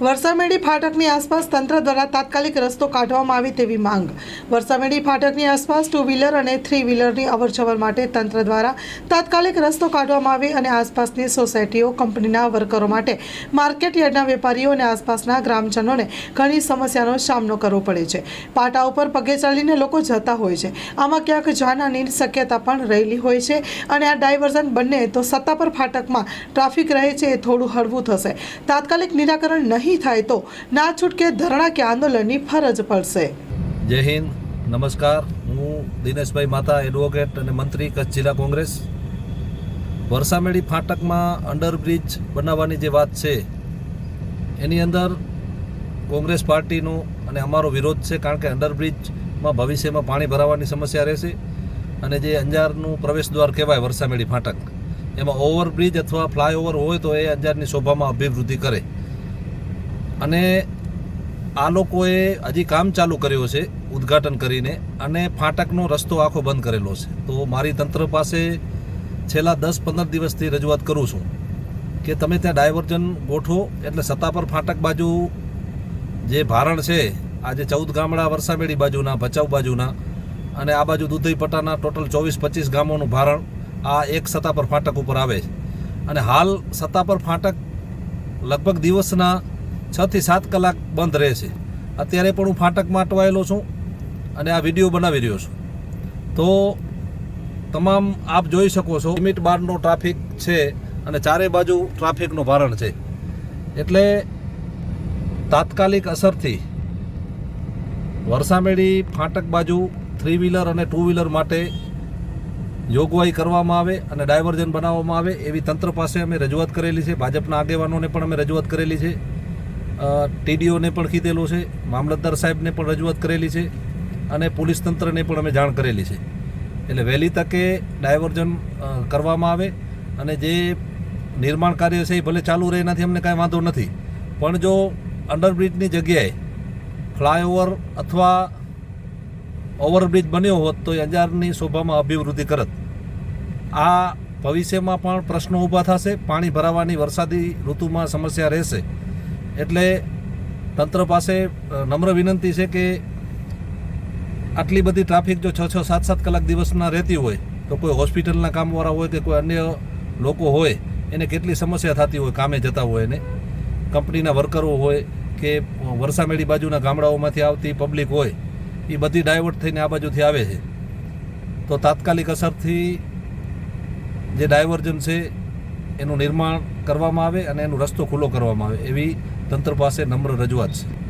વરસામેડી ફાટકની આસપાસ તંત્ર દ્વારા તાત્કાલિક રસ્તો કાઢવામાં આવે તેવી માંગ. વરસામેડી ફાટકની આસપાસ ટુ વ્હીલર અને થ્રી વ્હીલરની અવરજવર માટે તંત્ર દ્વારા તાત્કાલિક રસ્તો કાઢવામાં આવે અને આસપાસની સોસાયટીઓ, કંપનીના વર્કરો માટે માર્કેટ યાર્ડના વેપારીઓ અને આસપાસના ગ્રામજનોને ઘણી સમસ્યાનો સામનો કરવો પડે છે. પાટા ઉપર પગે ચાલીને લોકો જતા હોય છે. આમાં ક્યાંક જાનહાની શક્યતા પણ રહેલી હોય છે અને આ ડાયવર્ઝન બંને, તો સત્તાપર ફાટકમાં ટ્રાફિક રહે છે એ થોડું હળવું થશે. તાત્કાલિક નિરાકરણ નહીં થાય તો ના છૂટકે ધરણા કે આંદોલનની ફરજ પડશે. જય હિન્દ. નમસ્કાર. હું દિનેશભાઈ માતા એડવોકેટ અને મંત્રી કચ્છ જિલ્લા કોંગ્રેસ. વરસામેડી ફાટકમાં અંડરબ્રિજ બનાવવાની જે વાત છે, એની અંદર કોંગ્રેસ પાર્ટીનો અને અમારો વિરોધ છે, કારણ કે અંડરબ્રિજમાં ભવિષ્યમાં પાણી ભરાવાની સમસ્યા રહેશે અને જે અંજારનું પ્રવેશ દ્વાર કહેવાય વરસામેડી ફાટક, એમાં ઓવરબ્રિજ અથવા ફ્લાયઓવર હોય તો એ અંજારની શોભામાં અભિવૃદ્ધિ કરે. અને આ લોકોએ હજી કામ ચાલુ કર્યું છે ઉદ્ઘાટન કરીને, અને ફાટકનો રસ્તો આખો બંધ કરેલો છે. તો મારી તંત્ર પાસે છેલ્લા દસ પંદર દિવસથી રજૂઆત કરું છું કે તમે ત્યાં ડાયવર્ઝન ગોઠવો, એટલે સત્તાપર ફાટક બાજુ જે ભારણ છે આજે ચૌદ ગામડા વરસામેડી બાજુના, ભચાઉ બાજુના, અને આ બાજુ દુધઈપટ્ટાના ટોટલ ચોવીસ પચીસ ગામોનું ભારણ, આ એક સત્તાપર ફાટક ઉપર આવે છે. અને હાલ સત્તાપર ફાટક લગભગ દિવસના છ થી સાત કલાક બંધ રહે છે. અત્યારે પણ હું ફાટકમાં અટવાયેલો છું અને આ વીડિયો બનાવી રહ્યો છું. તો તમામ આપ જોઈ શકો છો, લિમિટ બારનો ટ્રાફિક છે અને ચારે બાજુ ટ્રાફિકનું ભારણ છે. એટલે તાત્કાલિક અસરથી વરસામેડી ફાટક બાજુ થ્રી વ્હીલર અને ટુ વ્હીલર માટે જોગવાઈ કરવામાં આવે અને ડાયવર્ઝન બનાવવામાં આવે એવી તંત્ર પાસે અમે રજૂઆત કરેલી છે. ભાજપના આગેવાનોને પણ અમે રજૂઆત કરેલી છે. ટીડીઓને પણ કીધેલું છે, મામલતદાર સાહેબને પણ રજૂઆત કરેલી છે અને પોલીસ તંત્રને પણ અમે જાણ કરેલી છે. એટલે વહેલી તકે ડાયવર્ઝન કરવામાં આવે અને જે નિર્માણ કાર્ય છે એ ભલે ચાલુ રહે, એનાથી અમને કાંઈ વાંધો નથી. પણ જો અંડરબ્રિજની જગ્યાએ ફ્લાયઓવર અથવા ઓવરબ્રિજ બન્યો હોત તો એ અંજારની શોભામાં અભિવૃદ્ધિ કરત. આ ભવિષ્યમાં પણ પ્રશ્નો ઊભા થશે, પાણી ભરાવાની વરસાદી ઋતુમાં સમસ્યા રહેશે. એટલે તંત્ર પાસે નમ્ર વિનંતી છે કે આટલી બધી ટ્રાફિક જો છ છ સાત સાત કલાક દિવસના રહેતી હોય, તો કોઈ હોસ્પિટલના કામવાળા હોય કે કોઈ અન્ય લોકો હોય, એને કેટલી સમસ્યા થતી હોય, કામે જતા હોય એને. કંપનીના વર્કરો હોય કે વરસામેડી બાજુના ગામડાઓમાંથી આવતી પબ્લિક હોય, એ બધી ડાયવર્ટ થઈને આ બાજુથી આવે છે. તો તાત્કાલિક અસરથી જે ડાયવર્જન છે, એનું નિર્માણ કરવામાં આવે અને એનો રસ્તો ખુલ્લો કરવામાં આવે એવી તંત્ર પાસે નમ્ર રજૂઆત છે.